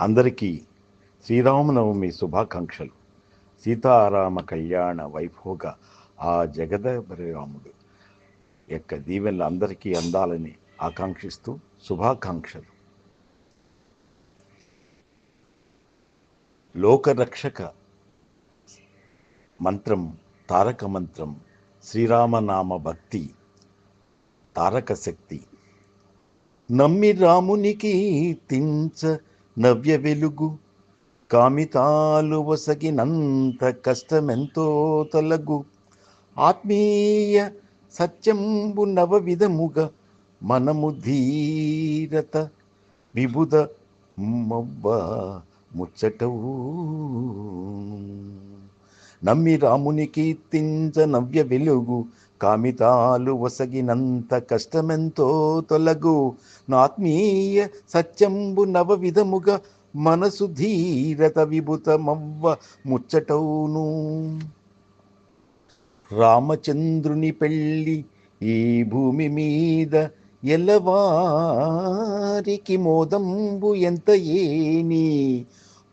అందరికీ శ్రీరామనవమి శుభాకాంక్షలు. సీతారామ కళ్యాణ వైభోగ ఆ జగదరాముడు యొక్క దీవెనలు అందరికీ అందాలని ఆకాంక్షిస్తూ శుభాకాంక్షలు. లోకరక్షక మంత్రం తారక మంత్రం శ్రీరామనామ భక్తి తారక శక్తి. నమ్మి రామునికి తించ నవ్య వెలుగు కామితాలు వసగినంత కష్టమెంతో తలగు. ఆత్మీయ సత్యంబు నవ విధముగ మనము ధీరత విబుధ మవ్వ ముచ్చటవు. నమ్మి రాముని కీర్తించ నవ్య వెలుగు కామితాలు వసగినంత కష్టమెంతో తొలగు. నాత్మీయ సత్యంబు నవ విధముగా మనసు ధీరత విభుతమవ్వ ముచ్చటౌను. రామచంద్రుని పెళ్ళి ఈ భూమి మీద ఎలవారికి మోదంబు ఎంత ఏని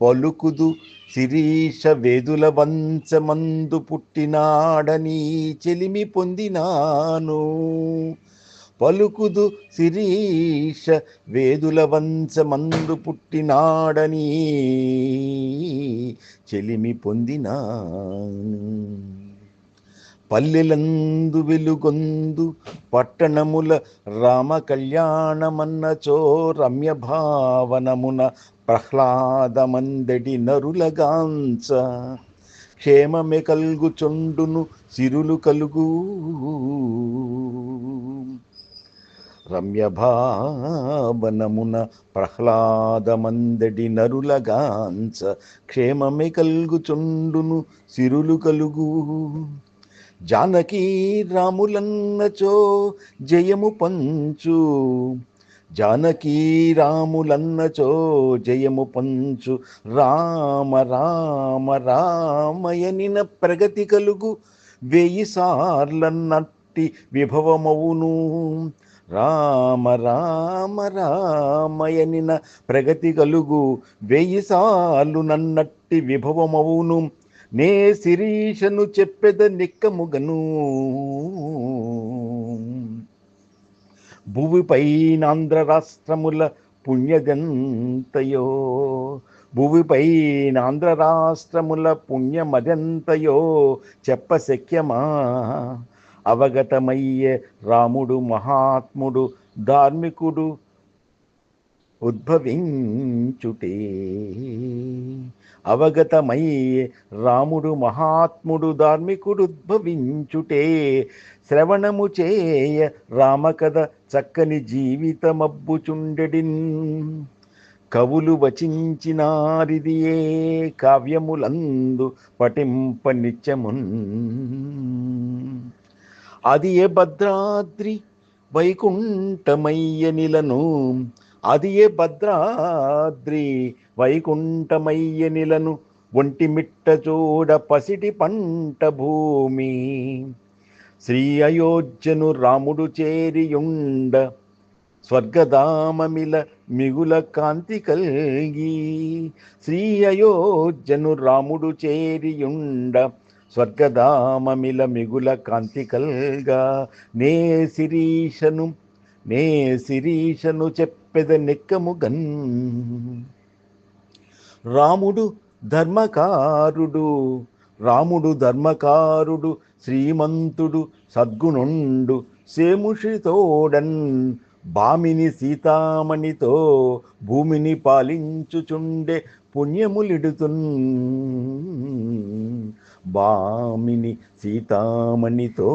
పలుకుదు శిరీష వేదుల వంచమందు పుట్టినాడని చెలిమి పొందినాను. పలుకుదు శిరీష వేదుల వంచమందు పుట్టినాడని చెలిమి పొందినాను. పల్లెలందు వెలుగొందు పట్టణముల రామ కళ్యాణమన్నచో రమ్య భావనమున ప్రహ్లాదమందడి నరులగాంచ క్షేమమే కల్గుచుండును సిరులు కలుగు. రమ్యభావనమున ప్రహ్లాదమందడి నరులగాంచ క్షేమమే కల్గుచుండును సిరులు కలుగు. జానకీ రాములన్నచో జయము పంచు జానకీ రాములన్నచో జయము పంచు. రామ రామ రామయనిన ప్రగతి కలుగు. వెయ్యి సార్లన్నట్టి విభవమవును రామ రామ రామయనిన ప్రగతి కలుగు. వెయ్యి సార్లు నన్నట్టి విభవమవును నే శిరీషను చెప్పెద నిక్కముగను. భువిపైనాంధ్ర రాష్ట్రముల పుణ్యదంతయో? భువిపైనాంధ్ర రాష్ట్రముల పుణ్యమదంతయో? చెప్పశక్యమా? అవగతమయ్యే రాముడు మహాత్ముడు ధార్మికుడు ఉద్భవించుటే. అవగతమై రాముడు మహాత్ముడు ధార్మికుడు ఉద్భవించుటే శ్రవణము చేయ రామకథ చక్కని జీవితమబ్బుచుండెడిన్. కవులు వచించినారిదియే కావ్యములందు పటింప నిత్యమున్. అది ఏ భద్రాద్రి వైకుంఠమయ్య నిలను అది ఏ భద్రాద్రి వైకుంఠమయ్య నిలను ఒంటిమిట్ట చూడ పసిటి పంట భూమి. శ్రీ అయోధ్యను రాముడు చేరియుండ స్వర్గధామమిల మిగుల కాంతి కల్గి. శ్రీ అయోధ్యను రాముడు చేరియుండ స్వర్గధామమిల మిగుల కాంతి కల్గా. నే శిరీషను నే శిరీషను చెప్పెద నెక్కముగన్. రాముడు ధర్మకారుడు రాముడు ధర్మకారుడు శ్రీమంతుడు సద్గుణుండు సేముషితోడన్. బామిని సీతామణితో భూమిని పాలించుచుండే పుణ్యములిడుతున్. బామిని సీతామణితో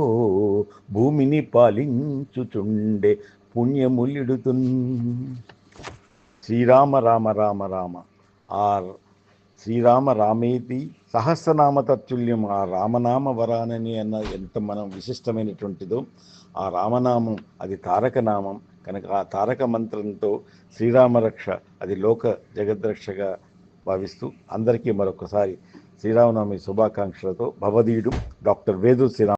భూమిని పాలించుచుండే పుణ్యములిడుతున్. శ్రీరామ రామ రామ రామ. ఆ శ్రీరామ రామేతి సహస్రనామ తత్తుల్యం ఆ రామనామ వరానని అన్న ఎంత మనం విశిష్టమైనటువంటిదో ఆ రామనామం అది తారకనామం. కనుక ఆ తారక మంత్రంతో శ్రీరామ రక్ష అది లోక జగద్రక్షగా భావిస్తూ అందరికీ మరొకసారి శ్రీరామనవమి శుభాకాంక్షలతో భవదీయుడు డాక్టర్ వేదు శ్రీరామ్